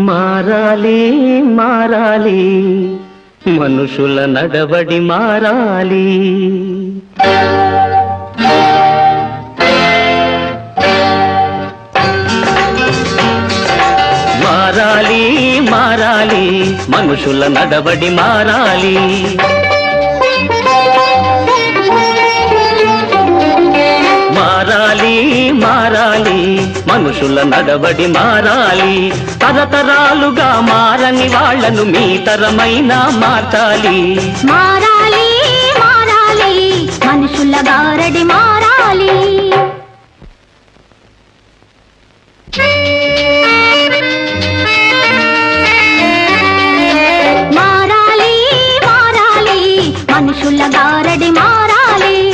మారాలి మారాలి. మనుషుల నడవడి మారాలి. మారాలి మారాలి. మనుషుల నడవడి మారాలి. మారాలి మనుషుల నడవడి మారాలి తరతరాలుగా మారని వాళ్ళను మీ తరమైన మార్చాలి. మారాలి మారాలి మనుషుల గారడి మారాలి. మారాలి మారాలి మనుషుల గారడి మారాలి.